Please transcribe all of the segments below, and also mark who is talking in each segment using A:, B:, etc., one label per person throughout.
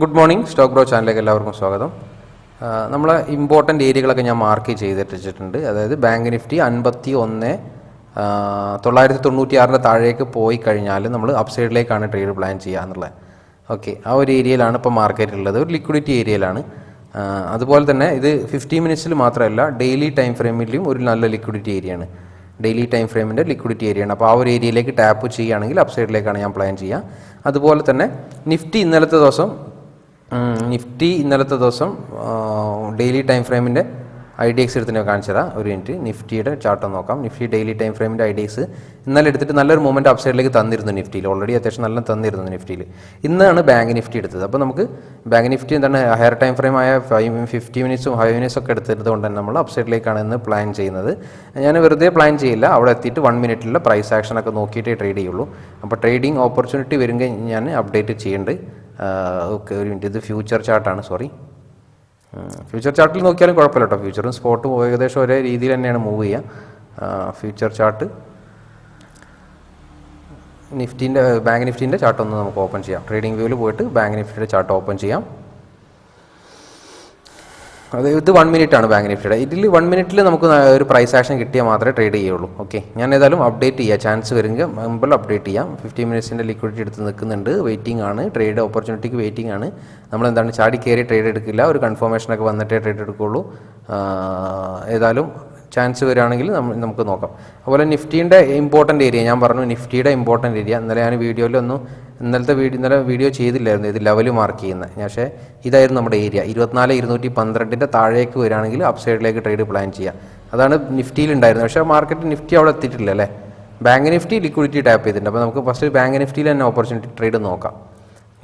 A: Good morning stock bro ചാനലിലേക്ക് എല്ലാവർക്കും സ്വാഗതം. നമ്മൾ ഇമ്പോർട്ടന്റ് ഏരിയകളൊക്കെ ഞാൻ മാർക്ക് ചെയ്തിട്ടിട്ടുണ്ട്. അതായത് ബാങ്ക് നിഫ്റ്റി അൻപത്തി ഒന്ന് തൊള്ളായിരത്തി തൊണ്ണൂറ്റി ആറിന്റെ താഴേക്ക് പോയി കഴിഞ്ഞാൽ നമ്മൾ അപ്സൈഡിലേക്കാണ് ട്രേഡ് പ്ലാൻ ചെയ്യുക എന്നുള്ളത്. ഓക്കെ ആ ഒരു ഏരിയയിലാണ് ഇപ്പോൾ മാർക്കറ്റ് ഉള്ളത് ഒരു ലിക്വിഡിറ്റി ഏരിയയിലാണ്. അതുപോലെ തന്നെ ഇത് ഫിഫ്റ്റി മിനിറ്റ്സിൽ മാത്രമല്ല ഡെയിലി ടൈം ഫ്രെയിമിലും ഒരു നല്ല ലിക്വിഡിറ്റി ഏരിയയാണ്. ഡെയിലി ടൈം ഫ്രെയിമിന്റെ ലിക്വിഡിറ്റി ഏരിയയാണ്. അപ്പോൾ ആ ഒരു ഏരിയയിലേക്ക് ടാപ്പ് ചെയ്യുകയാണെങ്കിൽ അപ്സൈഡിലേക്കാണ് ഞാൻ പ്ലാൻ ചെയ്യുക. അതുപോലെ തന്നെ നിഫ്റ്റി ഇന്നലത്തെ ദിവസം നിഫ്റ്റി ഇന്നലത്തെ ദിവസം ഡെയിലി ടൈം ഫ്രെയിമിന്റെ ഐ ഡി എക്സ് എടുത്തിട്ട് കാണിച്ചതാണ് ഒരു മിനിറ്റ്. നിഫ്റ്റിയുടെ ചാർട്ട് നോക്കാം. നിഫ്റ്റി ഡെയിലി ടൈം ഫ്രെയിമിന്റെ ഐ ഡി എക്സ് ഇന്നലെ എടുത്തിട്ട് നല്ലൊരു മൂവ്മെന്റ് അപ്സൈഡിലേക്ക് തന്നിരുന്നു നിഫ്റ്റിയിൽ. ഓൾറെഡി അത്യാവശ്യം നല്ല തന്നിരുന്നു നിഫ്റ്റിയിൽ. ഇന്നാണ് ബാങ്ക് നിഫ്റ്റി എടുത്തത്. അപ്പോൾ നമുക്ക് ബാങ്ക് നിഫ്റ്റി എന്താണ് ഹയർ ടൈം ഫ്രെയിം ആയ ഫൈവ് ഫിഫ്റ്റി മിനിറ്റ്സും ഫൈവ് മിനിറ്റ്സും ഒക്കെ എടുത്തിരുന്നത് കൊണ്ട് തന്നെ നമ്മൾ അപ്സൈഡിലേക്കാണ് ഇന്ന് പ്ലാൻ ചെയ്യുന്നത്. ഞാൻ വെറുതെ പ്ലാൻ ചെയ്യില്ല. അവിടെ എത്തിയിട്ട് വൺ മിനിറ്റിലുള്ള പ്രൈസ് ആക്ഷനൊക്കെ നോക്കിയിട്ടേ ട്രേഡ് ചെയ്യുള്ളൂ. അപ്പോൾ ട്രേഡിംഗ് ഓപ്പർച്യൂണിറ്റി വരുമെങ്കിൽ ഞാൻ അപ്ഡേറ്റ് ചെയ്യുന്നുണ്ട് ഓക്കെ ഒരു മിനിറ്റ്. ഇത് ഫ്യൂച്ചർ ചാർട്ടാണ് സോറി ഫ്യൂച്ചർ ചാർട്ടിൽ നോക്കിയാലും കുഴപ്പമില്ല കേട്ടോ ഫ്യൂച്ചറും സ്പോട്ടും ഏകദേശം ഒരേ രീതിയിൽ തന്നെയാണ് മൂവ് ചെയ്യുക ഫ്യൂച്ചർ ചാർട്ട് നിഫ്റ്റീന്റെ ബാങ്ക് നിഫ്റ്റീന്റെ ചാർട്ട് ഒന്ന് നമുക്ക് ഓപ്പൺ ചെയ്യാം. ട്രേഡിംഗ് വ്യൂവിൽ പോയിട്ട് ബാങ്ക് നിഫ്റ്റിയുടെ ചാർട്ട് ഓപ്പൺ ചെയ്യാം. അത് ഇത് വൺ മിനിറ്റ് ആണ് ബാങ്ക് നിഫ്റ്റിയുടെ ഇതിൽ വൺ മിനിറ്റിൽ നമുക്ക് ഒരു പ്രൈസ് ആക്ഷൻ കിട്ടിയാൽ മാത്രമേ ട്രേഡ് ചെയ്യുള്ളൂ. ഓക്കെ ഞാൻ ഏതായാലും അപ്ഡേറ്റ് ചെയ്യാം. ചാൻസ് വരുമെങ്കിൽ മുമ്പിൽ അപ്ഡേറ്റ് ചെയ്യാം. ഫിഫ്റ്റി മിനിറ്റ്സിന്റെ ലിക്വിഡിറ്റി എടുത്ത് നിൽക്കുന്നുണ്ട്. വെയിറ്റിംഗ് ആണ്. ട്രേഡ് ഓപ്പർച്യൂണിറ്റിക്ക് വെയിറ്റിംഗ് ആണ്. നമ്മൾ എന്താണ് ചാടി കയറി ട്രേഡ് എടുക്കില്ല. ഒരു കൺഫർമേഷനൊക്കെ വന്നിട്ടേ ട്രേഡ് എടുക്കുകയുള്ളൂ ഏതായാലും ചാൻസ് വരികയാണെങ്കിൽ നമുക്ക് നോക്കാം. അതുപോലെ നിഫ്റ്റീന്റെ ഇമ്പോർട്ടന്റ് ഏരിയ ഞാൻ പറഞ്ഞു നിഫ്റ്റിയുടെ ഇമ്പോർട്ടന്റ് ഏരിയ ഇന്നലെ ഞാൻ വീഡിയോയിലൊന്നും ഇന്നലത്തെ വീഡിയോ ഇന്നലെ വീഡിയോ ചെയ്തില്ലായിരുന്നു ഇത് ലെവൽ മാർക്ക് ചെയ്യുന്നത്. പക്ഷേ ഇതായിരുന്നു നമ്മുടെ ഏരിയ. ഇരുപത്തിനാല് ഇരുന്നൂറ്റി പന്ത്രണ്ടിന്റെ താഴേക്ക് വരികയാണെങ്കിൽ അപ്സൈഡിലേക്ക് ട്രേഡ് പ്ലാൻ ചെയ്യാം. അതാണ് നിഫ്റ്റിയിൽ ഉണ്ടായിരുന്നത്. പക്ഷേ മാർക്കറ്റ് നിഫ്റ്റി അവിടെ എത്തിയിട്ടില്ല അല്ലേ? ബാങ്ക് നിഫ്റ്റി ലിക്വിഡിറ്റി ടാപ്പ് ചെയ്തിട്ടുണ്ട്. അപ്പോൾ നമുക്ക് ഫസ്റ്റ് ബാങ്ക് നിഫ്റ്റിയിൽ തന്നെ ഓപ്പർച്യൂണിറ്റി ട്രേഡ് നോക്കാം.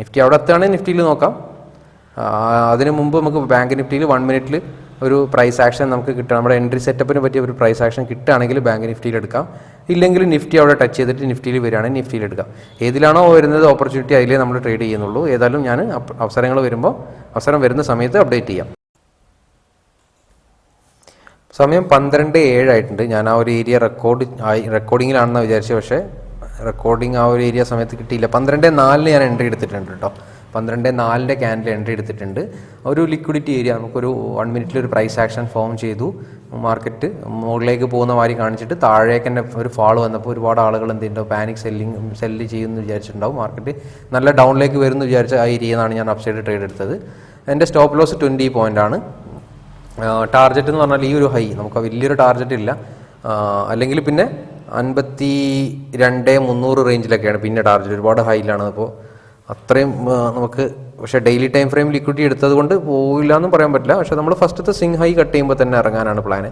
A: നിഫ്റ്റി അവിടെ എത്തുകയാണെങ്കിൽ നിഫ്റ്റിയിൽ നോക്കാം. അതിന് മുമ്പ് നമുക്ക് ബാങ്ക് നിഫ്റ്റിയിൽ വൺ മിനിറ്റിൽ ഒരു പ്രൈസ് ആക്ഷൻ നമുക്ക് കിട്ടുക നമ്മുടെ എൻട്രി സെറ്റപ്പിന് പറ്റിയ ഒരു പ്രൈസ് ആക്ഷൻ കിട്ടുകയാണെങ്കിൽ ബാങ്ക് നിഫ്റ്റിയിൽ എടുക്കാം. ഇല്ലെങ്കിൽ നിഫ്റ്റി അവിടെ ടച്ച് ചെയ്തിട്ട് നിഫ്റ്റിയിൽ വരികയാണെങ്കിൽ നിഫ്റ്റിയിൽ എടുക്കാം. ഏതിലാണോ വരുന്നത് ഓപ്പർച്യൂണിറ്റി അതിലേ നമ്മൾ ട്രേഡ് ചെയ്യുന്നുള്ളൂ. ഏതായാലും ഞാൻ അവസരങ്ങൾ വരുമ്പോൾ അവസരം വരുന്ന സമയത്ത് അപ്ഡേറ്റ് ചെയ്യാം. സമയം പന്ത്രണ്ട് ഏഴായിട്ടുണ്ട് ഞാൻ ആ ഒരു ഏരിയ റെക്കോർഡ് റെക്കോർഡിങ്ങിലാണെന്ന് വിചാരിച്ചത് പക്ഷേ റെക്കോർഡിങ് ആ ഒരു ഏരിയ സമയത്ത് കിട്ടിയില്ല. പന്ത്രണ്ട് നാലിന് ഞാൻ എൻട്രി എടുത്തിട്ടുണ്ട് കേട്ടോ. പന്ത്രണ്ട് നാലിന്റെ ക്യാൻഡിൽ എൻട്രി എടുത്തിട്ടുണ്ട്. ഒരു ലിക്വിഡിറ്റി ഏരിയ നമുക്കൊരു വൺ മിനിറ്റിൽ ഒരു പ്രൈസ് ആക്ഷൻ ഫോം ചെയ്തു. മാർക്കറ്റ് മുകളിലേക്ക് പോകുന്ന മാതിരി കാണിച്ചിട്ട് താഴേക്ക് തന്നെ ഒരു ഫാൾ വന്നപ്പോൾ ഒരുപാട് ആളുകൾ എന്ത് ചെയ്യുന്നുണ്ടാവും? പാനിക് സെല്ലിങ് സെല്ല് ചെയ്യുമെന്ന് വിചാരിച്ചിട്ടുണ്ടാവും. മാർക്കറ്റ് നല്ല ഡൗണിലേക്ക് വരുമെന്ന് വിചാരിച്ച ആ ഏരിയയിൽ എന്നാണ് ഞാൻ അപ്സൈഡ് ട്രേഡ് എടുത്തത്. എന്റെ സ്റ്റോപ്പ് ലോസ് ട്വന്റി പോയിന്റ് ആണ്. ടാർജറ്റ് എന്ന് പറഞ്ഞാൽ ഈ ഒരു ഹൈ നമുക്ക് വലിയൊരു ടാർജറ്റ് ഇല്ല. അല്ലെങ്കിൽ പിന്നെ അൻപത്തി രണ്ട് മുന്നൂറ് റേഞ്ചിലൊക്കെയാണ് പിന്നെ ടാർജറ്റ് ഒരുപാട് ഹൈയിലാണ് അപ്പോൾ അത്രയും നമുക്ക് പക്ഷേ ഡെയിലി ടൈം ഫ്രെയിം ലിക്വിഡിറ്റി എടുത്തത് കൊണ്ട് പോയില്ല എന്നും പറയാൻ പറ്റില്ല. പക്ഷേ നമ്മൾ ഫസ്റ്റത്തെ സിങ് ഹൈ കട്ട് ചെയ്യുമ്പോൾ തന്നെ ഇറങ്ങാനാണ് പ്ലാന്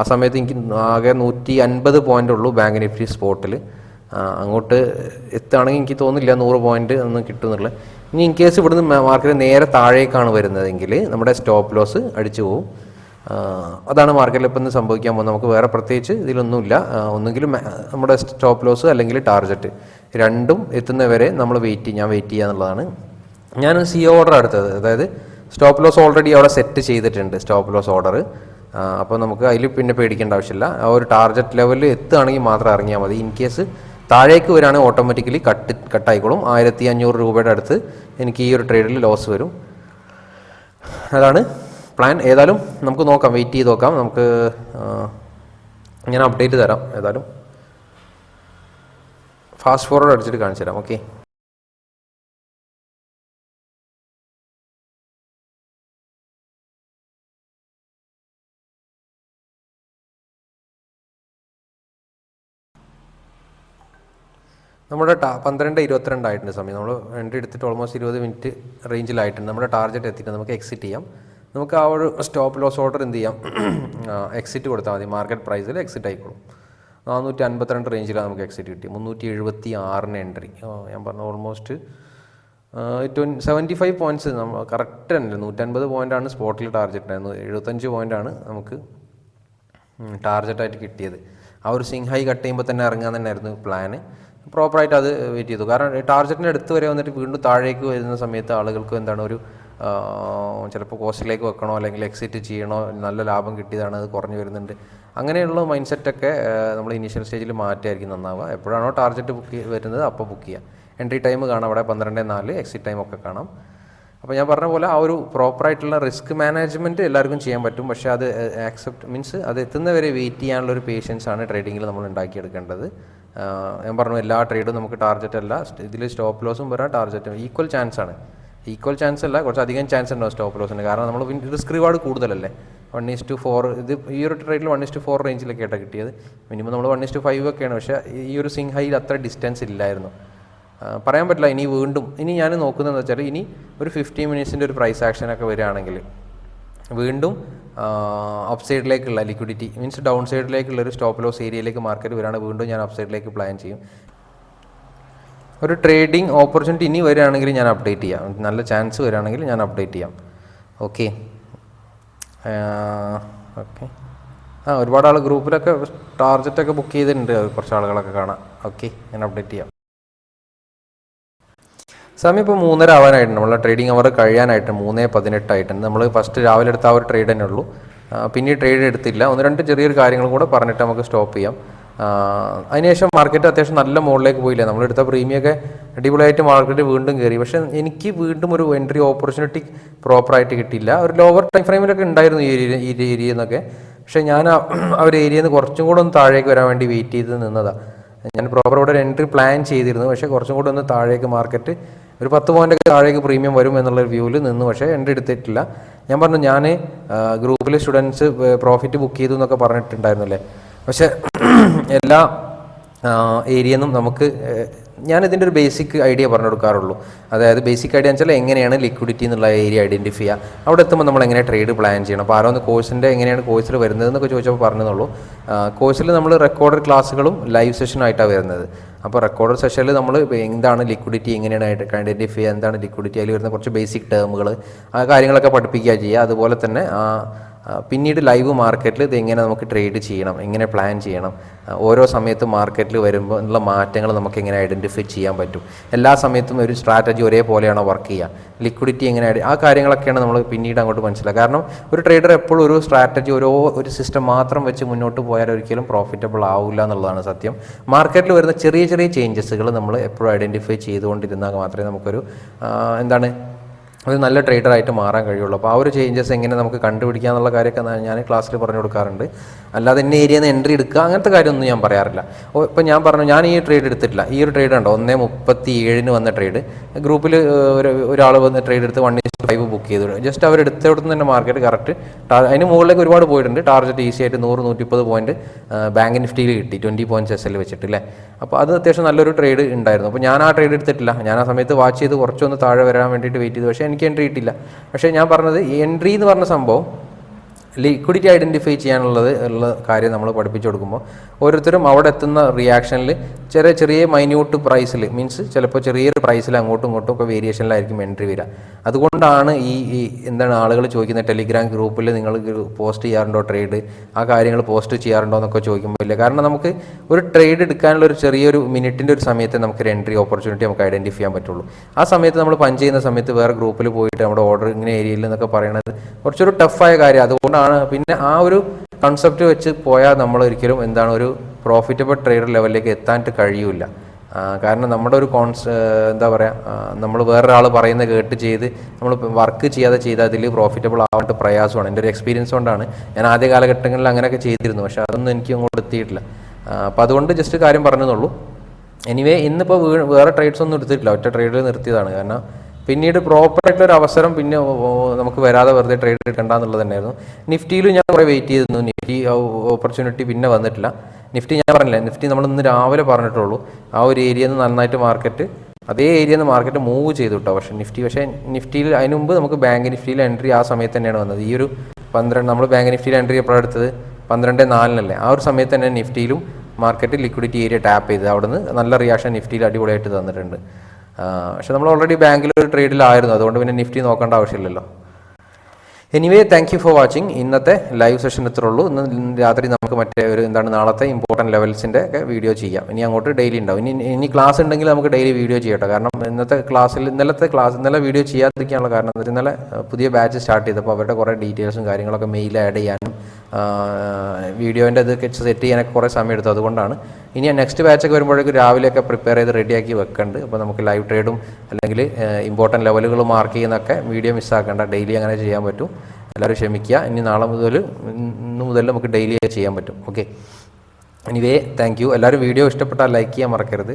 A: ആ സമയത്ത് എനിക്ക് ആകെ നൂറ്റി അൻപത് പോയിന്റ് ഉള്ളൂ ബാങ്ക് നിഫ്റ്റി സ്പോട്ടിൽ അങ്ങോട്ട് എത്തുകയാണെങ്കിൽ എനിക്ക് തോന്നില്ല നൂറ് പോയിന്റ് ഒന്നും കിട്ടുമെന്നുള്ളത് ഇനി ഇൻ കേസ് ഇവിടുന്ന് മാർക്കറ്റ് നേരെ താഴേക്കാണ് വരുന്നതെങ്കിൽ നമ്മുടെ സ്റ്റോപ്പ് ലോസ് അടിച്ചു പോകും അതാണ് മാർക്കറ്റിൽ ഇപ്പം സംഭവിക്കാൻ പോകുന്നത്. നമുക്ക് വേറെ പ്രത്യേകിച്ച് ഇതിലൊന്നുമില്ല. ഒന്നുകിൽ നമ്മുടെ സ്റ്റോപ്പ് ലോസ് അല്ലെങ്കിൽ ടാർജറ്റ് രണ്ടും എത്തുന്നവരെ നമ്മൾ വെയിറ്റ് ഞാൻ വെയിറ്റ് ചെയ്യുക എന്നുള്ളതാണ്. ഞാൻ സി ഓർഡർ എടുത്തത്. അതായത് സ്റ്റോപ്പ് ലോസ് ഓൾറെഡി അവിടെ സെറ്റ് ചെയ്തിട്ടുണ്ട് സ്റ്റോപ്പ് ലോസ് ഓർഡർ അപ്പോൾ നമുക്ക് അതിൽ പിന്നെ പേടിക്കേണ്ട ആവശ്യമില്ല. ആ ഒരു ടാർജറ്റ് ലെവലിൽ എത്തുകയാണെങ്കിൽ മാത്രം ഇറങ്ങിയാൽ മതി. ഇൻ കേസ് താഴേക്ക് വരികയാണെങ്കിൽ ഓട്ടോമാറ്റിക്കലി കട്ട് കട്ടായിക്കോളും ആയിരത്തി അഞ്ഞൂറ് രൂപയുടെ അടുത്ത് എനിക്ക് ഈ ഒരു ട്രേഡിൽ ലോസ് വരും. അതാണ് പ്ലാൻ ഏതായാലും നമുക്ക് നോക്കാം. വെയിറ്റ് ചെയ്ത് നോക്കാം. നമുക്ക് ഞാൻ അപ്ഡേറ്റ് തരാം. ഏതായാലും. ഫാസ്റ്റ് ഫോർവേഡ് അടിച്ചിട്ട് കാണിച്ചു തരാം ഓക്കെ നമ്മുടെ ടാ പന്ത്രണ്ട് ഇരുപത്തിരണ്ട് ആയിട്ടുണ്ട് സമയം. നമ്മൾ എൻട്രി എടുത്തിട്ട് ഓൾമോസ്റ്റ് ഇരുപത് മിനിറ്റ് റേഞ്ചിലായിട്ടുണ്ട് നമ്മുടെ ടാർഗറ്റ് എത്തിയിട്ട് നമുക്ക് എക്സിറ്റ് ചെയ്യാം. നമുക്ക് ആ ഒരു സ്റ്റോപ്പ് ലോസ് ഓർഡർ എന്ത് ചെയ്യാം? എക്സിറ്റ് കൊടുത്താൽ മതി. മാർക്കറ്റ് പ്രൈസിൽ എക്സിറ്റ് ആയിക്കോളും. നാനൂറ്റി അൻപത്തിരണ്ട് റേഞ്ചിലാണ് നമുക്ക് എക്സിറ്റ് കിട്ടി. മുന്നൂറ്റി എഴുപത്തി ആറിന് എൻട്രി ഞാൻ പറഞ്ഞ ഓൾമോസ്റ്റ് ട്വൻ സെവന്റി ഫൈവ് പോയിന്റ്സ് നമ്മൾ കറക്റ്റ് തന്നെ നൂറ്റൻപത് ആണ് സ്പോട്ടിൽ ടാർജറ്റ് ആയിരുന്നു എഴുപത്തഞ്ച് ആണ് നമുക്ക് ടാർജറ്റായിട്ട് കിട്ടിയത്. ആ ഒരു സിംഗ് ഹൈ കട്ട് ചെയ്യുമ്പോൾ തന്നെ ഇറങ്ങാൻ തന്നെയായിരുന്നു പ്ലാന് പ്രോപ്പറായിട്ട് അത് വെയിറ്റ് ചെയ്തു. കാരണം ടാർജറ്റിന്റെ അടുത്ത് വരെ വന്നിട്ട് വീണ്ടും താഴേക്ക് വരുന്ന സമയത്ത് ആളുകൾക്ക് എന്താണ് ഒരു ചിലപ്പോൾ കോസ്റ്റിലേക്ക് വെക്കണോ അല്ലെങ്കിൽ എക്സിറ്റ് ചെയ്യണോ നല്ല ലാഭം കിട്ടിയതാണ് അത് കുറഞ്ഞു വരുന്നുണ്ട്. അങ്ങനെയുള്ള മൈൻഡ് സെറ്റൊക്കെ നമ്മൾ ഇനീഷ്യൽ സ്റ്റേജിൽ മാറ്റിയായിരിക്കും നന്നാവുക. എപ്പോഴാണോ ടാർജറ്റ് ബുക്ക് വരുന്നത് അപ്പോൾ ബുക്ക് ചെയ്യുക എൻട്രി ടൈം കാണാം അവിടെ പന്ത്രണ്ട് നാല് എക്സിറ്റ് ടൈം ഒക്കെ കാണാം. അപ്പോൾ ഞാൻ പറഞ്ഞ പോലെ ആ ഒരു പ്രോപ്പറായിട്ടുള്ള റിസ്ക് മാനേജ്മെന്റ് എല്ലാവർക്കും ചെയ്യാൻ പറ്റും. പക്ഷേ അത് ആക്സെപ്റ്റ് മീൻസ് അത് എത്തുന്നവരെ വെയിറ്റ് ചെയ്യാനുള്ള ഒരു പേഷ്യൻസ് ആണ് ട്രേഡിങ്ങിൽ നമ്മൾ ഉണ്ടാക്കിയെടുക്കേണ്ടത്. ഞാൻ പറഞ്ഞു എല്ലാ ട്രേഡും നമുക്ക് ടാർജറ്റ് അല്ല. ഇതിൽ സ്റ്റോപ്പ് ലോസും വരാം ടാർജറ്റും ഈക്വൽ ചാൻസ് ആണ്. ഈക്വൽ ചാൻസ് അല്ല കുറച്ച് അധികം ചാൻസ് ഉണ്ടാവും സ്റ്റോപ്പ് ലോസിന് കാരണം നമ്മൾ റിസ്ക് റിവാർഡ് കൂടുതലല്ലേ? വൺ ഈസ് ടു ഫോർ ഇത് ഈ ഒരു ട്രേഡിൽ വൺ ഈസ് ടു ഫോർ റേഞ്ചിലൊക്കെ ആയിട്ടാണ് കിട്ടിയത്. മിനിമം നമ്മൾ വൺ ഈസ് ടു ഫൈവ് ഒക്കെയാണ്. പക്ഷേ ഈ ഒരു സിംഗ് ഹൈയിൽ അത്ര ഡിസ്റ്റൻസ് ഇല്ലായിരുന്നു. പറയാൻ പറ്റില്ല ഇനി വീണ്ടും ഇനി ഞാൻ നോക്കുന്നതെന്ന് വെച്ചാൽ ഇനി ഒരു ഫിഫ്റ്റി മിനിറ്റ്സിന്റെ ഒരു പ്രൈസ് ആക്ഷനൊക്കെ വരികയാണെങ്കിൽ വീണ്ടും അപ് സൈഡിലേക്കുള്ള ലിക്വിഡിറ്റി മീൻസ് ഡൗൺ സൈഡിലേക്കുള്ള ഒരു സ്റ്റോപ്പ് ലോസ് ഏരിയയിലേക്ക് മാർക്കറ്റ് വരികയാണെങ്കിൽ വീണ്ടും ഞാൻ അപ് സൈഡിലേക്ക് പ്ലാൻ ചെയ്യും. ഒരു ട്രേഡിംഗ് ഓപ്പർച്യൂണിറ്റി ഇനി വരികയാണെങ്കിൽ ഞാൻ അപ്ഡേറ്റ് ചെയ്യാം. നല്ല ചാൻസ് വരികയാണെങ്കിൽ ഞാൻ അപ്ഡേറ്റ് ചെയ്യാം. ഓക്കെ ഓക്കെ ആ ഒരുപാട് ആൾ ഗ്രൂപ്പിലൊക്കെ ടാർജറ്റൊക്കെ ബുക്ക് ചെയ്തിട്ടുണ്ട്. കുറച്ച് ആളുകളൊക്കെ കാണാം. ഓക്കെ ഞാൻ അപ്ഡേറ്റ് ചെയ്യാം. സമയം ഇപ്പോൾ മൂന്നര ആവാനായിട്ടുണ്ട്. നമ്മളെ ട്രേഡിംഗ് അവർ കഴിയാനായിട്ട് മൂന്നേ പതിനെട്ടായിട്ടുണ്ട്. നമ്മൾ ഫസ്റ്റ് രാവിലെ എടുത്ത ആ ഒരു ട്രേഡ് തന്നെ ഉള്ളൂ. പിന്നെ ട്രേഡ് എടുത്തില്ല. ഒന്ന് രണ്ട് ചെറിയൊരു കാര്യങ്ങളും കൂടെ പറഞ്ഞിട്ട് നമുക്ക് സ്റ്റോപ്പ് ചെയ്യാം. അതിനുശേഷം മാർക്കറ്റ് അത്യാവശ്യം നല്ല മുകളിലേക്ക് പോയില്ല? നമ്മളെടുത്ത പ്രീമിയൊക്കെ അടിപൊളിയായിട്ട് മാർക്കറ്റ് വീണ്ടും കയറി പക്ഷെ എനിക്ക് വീണ്ടും ഒരു എൻട്രി ഓപ്പർച്യൂണിറ്റി പ്രോപ്പറായിട്ട് കിട്ടിയില്ല. ഒരു ലോവർ ടൈം ഫ്രെയിമിലൊക്കെ ഉണ്ടായിരുന്നു ഈ ഏരിയ ഈ ഏരിയയിൽ നിന്നൊക്കെ പക്ഷെ ഞാൻ ആ ഒരു ഏരിയയിൽ നിന്ന് കുറച്ചും കൂടെ ഒന്ന് താഴേക്ക് വരാൻ വേണ്ടി വെയിറ്റ് ചെയ്ത് നിന്നതാണ് ഞാൻ പ്രോപ്പർ ഇവിടെ ഒരു എൻട്രി പ്ലാൻ ചെയ്തിരുന്നു. പക്ഷേ കുറച്ചും കൂടെ ഒന്ന് താഴേക്ക് മാർക്കറ്റ് ഒരു പത്ത് പോയിന്റൊക്കെ താഴേക്ക് പ്രീമിയം വരും എന്നുള്ള വ്യൂവിൽ നിന്ന്. പക്ഷേ എൻട്രി എടുത്തിട്ടില്ല. ഞാൻ പറഞ്ഞു ഞാൻ ഗ്രൂപ്പിലെ സ്റ്റുഡൻസ് പ്രോഫിറ്റ് ബുക്ക് ചെയ്തു എന്നൊക്കെ പറഞ്ഞിട്ടുണ്ടായിരുന്നല്ലേ? പക്ഷേ എല്ലാ ഏരിയയിൽ നിന്നും നമുക്ക് ഞാനിതിന്റെ ഒരു ബേസിക് ഐഡിയ പറഞ്ഞു കൊടുക്കാറുള്ളൂ. അതായത് ബേസിക് ഐഡിയ എന്ന് വെച്ചാൽ എങ്ങനെയാണ് ലിക്വിഡിറ്റി എന്നുള്ള ഏരിയ ഐഡന്റിഫൈ ചെയ്യുക. അവിടെ എത്തുമ്പോൾ നമ്മൾ എങ്ങനെ ട്രേഡ് പ്ലാൻ ചെയ്യണം. അപ്പോൾ ആരോന്ന് കോഴ്സിന്റെ എങ്ങനെയാണ് കോഴ്സിൽ വരുന്നത് എന്നൊക്കെ ചോദിച്ചപ്പോൾ പറഞ്ഞതുള്ളൂ കോഴ്സിൽ നമ്മൾ റെക്കോർഡഡ് ക്ലാസ്സുകളും ലൈവ് സെഷനായിട്ടാണ് വരുന്നത്. അപ്പോൾ റെക്കോർഡഡ് സെഷനിൽ നമ്മൾ എന്താണ് ലിക്വിഡിറ്റി എങ്ങനെയാണ് ഐഡന്റിഫൈ ചെയ്യുക എന്താണ് ലിക്വിഡിറ്റി അതിൽ വരുന്ന കുറച്ച് ബേസിക് ടേമുകൾ ആ കാര്യങ്ങളൊക്കെ പഠിപ്പിക്കുക ചെയ്യുക. അതുപോലെ തന്നെ ആ, പിന്നീട് ലൈവ് മാർക്കറ്റിൽ ഇത് എങ്ങനെ നമുക്ക് ട്രേഡ് ചെയ്യണം എങ്ങനെ പ്ലാൻ ചെയ്യണം ഓരോ സമയത്തും മാർക്കറ്റിൽ വരുമ്പോൾ ഉള്ള മാറ്റങ്ങൾ നമുക്ക് എങ്ങനെ ഐഡന്റിഫൈ ചെയ്യാൻ പറ്റും. എല്ലാ സമയത്തും ഒരു സ്ട്രാറ്റജി ഒരേപോലെയാണോ വർക്ക് ചെയ്യുക ലിക്വിഡിറ്റി എങ്ങനെ ആ കാര്യങ്ങളൊക്കെയാണ് നമ്മൾ പിന്നീട് അങ്ങോട്ട് മനസ്സിലാക്കുക. കാരണം ഒരു ട്രേഡർ എപ്പോഴും ഒരു സ്ട്രാറ്റജി ഓരോ ഒരു സിസ്റ്റം മാത്രം വെച്ച് മുന്നോട്ട് പോയാൽ ഒരിക്കലും പ്രോഫിറ്റബിൾ ആവില്ല എന്നുള്ളതാണ് സത്യം. മാർക്കറ്റിൽ വരുന്ന ചെറിയ ചെറിയ ചേഞ്ചസുകൾ നമ്മൾ എപ്പോഴും ഐഡന്റിഫൈ ചെയ്തുകൊണ്ടിരുന്നാൽ മാത്രമേ നമുക്കൊരു എന്താണ് ഒരു നല്ല ട്രേഡറായിട്ട് മാറാൻ കഴിയുള്ളൂ. അപ്പോൾ ആ ഒരു ചേഞ്ചസ് എങ്ങനെ നമുക്ക് കണ്ടുപിടിക്കുക എന്നുള്ള കാര്യമൊക്കെ ഞാൻ- ക്ലാസ്സിൽ പറഞ്ഞു കൊടുക്കാറുണ്ട്. അല്ലാതെ എന്നെ ഏരിയയിൽ നിന്ന് എൻട്രി എടുക്കുക അങ്ങനത്തെ കാര്യമൊന്നും ഞാൻ പറയാറില്ല. ഓ ഇപ്പം ഞാൻ പറഞ്ഞു ഞാൻ ഈ ട്രേഡ് എടുത്തിട്ടില്ല. ഈ ഒരു ട്രേഡ് ഉണ്ടോ ഒന്നേ മുപ്പത്തി ഏഴിന് വന്ന ട്രേഡ് ഗ്രൂപ്പിൽ ഒരു ഒരാൾ വന്ന് ട്രേഡ് എടുത്ത് വൺ ഇസ് ഫൈവ് ബുക്ക് ചെയ്തു ജസ്റ്റ് അവർ എടുത്തിടത്ത് തന്നെ മാർക്കറ്റ് കറക്റ്റ് അതിന് മുകളിലേക്ക് ഒരുപാട് പോയിട്ടുണ്ട്. ടാർഗറ്റ് ഈസി ആയിട്ട് നൂറ് നൂറ്റിപ്പത് പോയിന്റ് ബാങ്ക് നിഫ്റ്റിയിൽ കിട്ടി. ട്വന്റി പോയിന്റ് എസ് എൽ വെച്ചിട്ട് അല്ലേ അപ്പോൾ അത് അത്യാവശ്യം നല്ലൊരു ട്രേഡ് ഉണ്ടായിരുന്നു. അപ്പോൾ ഞാൻ ആ ട്രേഡ് എടുത്തിട്ടില്ല. ഞാൻ ആ സമയത്ത് വാച്ച് ചെയ്ത് കുറച്ചൊന്ന് താഴെ വരാൻ വേണ്ടിയിട്ട് വെയിറ്റ് ചെയ്തു. പക്ഷേ എനിക്ക് എൻട്രി കിട്ടില്ല പക്ഷേ ഞാൻ പറഞ്ഞത് എൻട്രി എന്ന് പറഞ്ഞ സംഭവം ലിക്വിഡിറ്റി ഐഡന്റിഫൈ ചെയ്യാനുള്ളത് ഉള്ള കാര്യം നമ്മൾ പഠിപ്പിച്ചു കൊടുക്കുമ്പോൾ ഓരോരുത്തരും അവിടെ എത്തുന്ന റിയാക്ഷനിൽ ചെറിയ ചെറിയ മൈന്യൂട്ട് പ്രൈസിൽ മീൻസ് ചിലപ്പോൾ ചെറിയൊരു പ്രൈസിൽ അങ്ങോട്ടും ഇങ്ങോട്ടും ഒക്കെ വേരിയേഷനിലായിരിക്കും എൻട്രി വരിക. അതുകൊണ്ടാണ് ഈ എന്താണ് ആളുകൾ ചോദിക്കുന്നത് ടെലിഗ്രാം ഗ്രൂപ്പിൽ നിങ്ങൾ പോസ്റ്റ് ചെയ്യാറുണ്ടോ ട്രേഡ് ആ കാര്യങ്ങൾ പോസ്റ്റ് ചെയ്യാറുണ്ടോ എന്നൊക്കെ ചോദിക്കുമ്പോൾ ഇല്ല. കാരണം നമുക്ക് ഒരു ട്രേഡ് എടുക്കാനുള്ള ഒരു ചെറിയൊരു മിനിറ്റിന്റെ ഒരു സമയത്ത് നമുക്കൊരു എൻട്രി ഓപ്പർച്യൂണിറ്റി നമുക്ക് ഐഡന്റിഫൈ ചെയ്യാൻ പറ്റുള്ളൂ. ആ സമയത്ത് നമ്മൾ പഞ്ച് ചെയ്യുന്ന സമയത്ത് വേറെ ഗ്രൂപ്പിൽ പോയിട്ട് നമ്മുടെ ഓർഡർ ഇങ്ങനെ ഏരിയയിൽ എന്നൊക്കെ പറയുന്നത് കുറച്ചൊരു ടഫായ കാര്യം. അതുകൊണ്ടാണ് പിന്നെ ആ ഒരു കൺസെപ്റ്റ് വെച്ച് പോയാൽ നമ്മൾ ഒരിക്കലും എന്താണ് ഒരു പ്രോഫിറ്റബിൾ ട്രേഡർ ലെവലിലേക്ക് എത്താനായിട്ട് കഴിയില്ല കാരണം നമ്മുടെ ഒരു കോൺസ് എന്താ പറയുക നമ്മൾ വേറൊരാൾ പറയുന്ന കേട്ട് ചെയ്ത് നമ്മൾ വർക്ക് ചെയ്യാതെ ചെയ്താൽ അതിൽ പ്രോഫിറ്റബിൾ ആവാനായിട്ട് പ്രയാസമാണ്. എന്റെ ഒരു എക്സ്പീരിയൻസ് കൊണ്ടാണ്. ഞാൻ ആദ്യ കാലഘട്ടങ്ങളിൽ അങ്ങനെയൊക്കെ ചെയ്തിരുന്നു പക്ഷേ അതൊന്നും എനിക്ക് അങ്ങോട്ട് എത്തിയിട്ടില്ല. അപ്പോൾ അതുകൊണ്ട് ജസ്റ്റ് കാര്യം പറഞ്ഞെന്നുള്ളൂ എനിവേ ഇന്നിപ്പോൾ വേറെ ട്രേഡ്സ് ഒന്നും എടുത്തിട്ടില്ല. ഒറ്റ ട്രേഡിൽ നിർത്തിയതാണ്. കാരണം പിന്നീട് പ്രോപ്പർ ആയിട്ട് ഒരു അവസരം പിന്നെ നമുക്ക് വരാതെ വെറുതെ ട്രേഡ് എടുക്കണ്ട എന്നുള്ളത് തന്നെയായിരുന്നു. നിഫ്റ്റിയിൽ ഞാൻ കുറേ വെയിറ്റ് ചെയ്തിരുന്നു. നിഫ്റ്റി ഓപ്പർച്യൂണിറ്റി പിന്നെ വന്നിട്ടില്ല. നിഫ്റ്റി ഞാൻ പറഞ്ഞില്ല നിഫ്റ്റി നമ്മൾ ഇന്ന് രാവിലെ പറഞ്ഞിട്ടുള്ളൂ. ആ ഒരു ഏരിയയിൽ നിന്ന് നന്നായിട്ട് മാർക്കറ്റ് അതേ ഏരിയയിൽ നിന്ന് മാർക്കറ്റ് മൂവ് ചെയ്തു കേട്ടോ പക്ഷേ നിഫ്റ്റി പക്ഷേ നിഫ്റ്റിയിൽ അതിന് മുമ്പ് നമുക്ക് ബാങ്ക് നിഫ്റ്റിയിൽ എൻട്രി ആ സമയത്ത് തന്നെയാണ് വന്നത്. ഈ ഒരു പന്ത്രണ്ട് നമ്മൾ ബാങ്ക് നിഫ്റ്റിയിൽ എൻട്രി എപ്പോഴാണ് എടുത്തത്? പന്ത്രണ്ട് നാലിനല്ലേ. ആ ഒരു സമയത്ത് തന്നെ നിഫ്റ്റിയിലും മാർക്കറ്റ് ലിക്വിഡിറ്റി ഏരിയ ടാപ്പ് ചെയ്ത് അവിടുന്ന് നല്ല റിയാക്ഷൻ നിഫ്റ്റിയിൽ അടിപൊളിയായിട്ട് തന്നിട്ടുണ്ട്. പക്ഷെ നമ്മൾ ഓൾറെഡി ബാങ്കിൽ ഒരു ട്രേഡിലായിരുന്നു അതുകൊണ്ട് പിന്നെ നിഫ്റ്റി നോക്കേണ്ട ആവശ്യമില്ലല്ലോ. Anyway thank you for watching ഇന്നത്തെ ലൈവ് സെഷൻ ഇത്രയുള്ളൂ ഇന്ന് രാത്രി നമുക്ക് മറ്റേ ഒരു എന്താണ് നാളത്തെ ഇമ്പോർട്ടന്റ് ലെവൽസിന്റെ ഒക്കെ വീഡിയോ ചെയ്യാം. ഇനി അങ്ങോട്ട് ഡെയിലി ഉണ്ടാവും. ഇനി ഇനി ക്ലാസ് ഉണ്ടെങ്കിൽ നമുക്ക് ഡെയിലി വീഡിയോ ചെയ്യട്ടോ. കാരണം ഇന്നത്തെ ക്ലാസ്സിൽ ഇന്നലത്തെ ക്ലാസ് ഇന്നലെ വീഡിയോ ചെയ്യാതിരിക്കാനുള്ള കാരണം എന്താ ഇന്നലെ പുതിയ ബാച്ച് സ്റ്റാർട്ട് ചെയ്തപ്പോൾ അവരുടെ കുറേ ഡീറ്റെയിൽസും കാര്യങ്ങളൊക്കെ മെയിൽ ആഡ് ചെയ്യാനും വീഡിയോന്റെ ഇത് സെറ്റ് ചെയ്യാനൊക്കെ കുറേ സമയം എടുത്തു. അതുകൊണ്ടാണ് ഇനി നെക്സ്റ്റ് ബാച്ചൊക്കെ വരുമ്പോഴേക്കും രാവിലെയൊക്കെ പ്രിപ്പയർ ചെയ്ത് റെഡിയാക്കി വെക്കുന്നുണ്ട് അപ്പോൾ നമുക്ക് ലൈവ് ട്രേഡും അല്ലെങ്കിൽ ഇമ്പോർട്ടന്റ് ലെവലുകൾ മാർക്ക് ചെയ്യുന്നൊക്കെ വീഡിയോ മിസ്സാക്കേണ്ട ഡെയിലി അങ്ങനെ ചെയ്യാൻ പറ്റും. എല്ലാവരും ക്ഷമിക്കുക. ഇനി നാളെ മുതൽ ഇന്ന് മുതൽ നമുക്ക് ഡെയിലി ചെയ്യാൻ പറ്റും. ഓക്കെ എനിവേ താങ്ക് യു എല്ലാവരും വീഡിയോ ഇഷ്ടപ്പെട്ടാൽ ലൈക്ക് ചെയ്യാൻ മറക്കരുത്.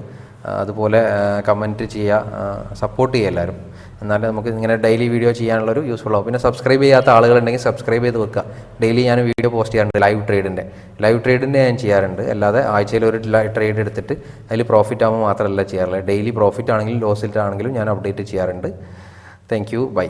A: അതുപോലെ കമന്റ് ചെയ്യുക സപ്പോർട്ട് ചെയ്യുക എല്ലാവരും. എന്നാലേ നമുക്ക് ഇങ്ങനെ ഡെയിലി വീഡിയോ ചെയ്യാനുള്ളൊരു യൂസ്ഫുൾ ആവും. പിന്നെ സബ്സ്ക്രൈബ് ചെയ്യാത്ത ആളുകളുണ്ടെങ്കിൽ സബ്സ്ക്രൈബ് ചെയ്ത് വെക്കുക. ഡെയിലി ഞാൻ വീഡിയോ പോസ്റ്റ് ചെയ്യാറുണ്ട് ലൈവ് ട്രേഡിന്റെ ലൈവ് ട്രേഡിന്റെ ഞാൻ ചെയ്യാറുണ്ട്. അല്ലാതെ ആഴ്ചയിൽ ഒരു ട്രേഡ് എടുത്തിട്ട് അതിൽ പ്രോഫിറ്റ് ആകുമ്പോൾ മാത്രമല്ല ചെയ്യാറുള്ളത്. ഡെയിലി പ്രോഫിറ്റ് ആണെങ്കിലും ലോസിലാണെങ്കിലും ഞാൻ അപ്ഡേറ്റ് ചെയ്യാറുണ്ട്. Thank you by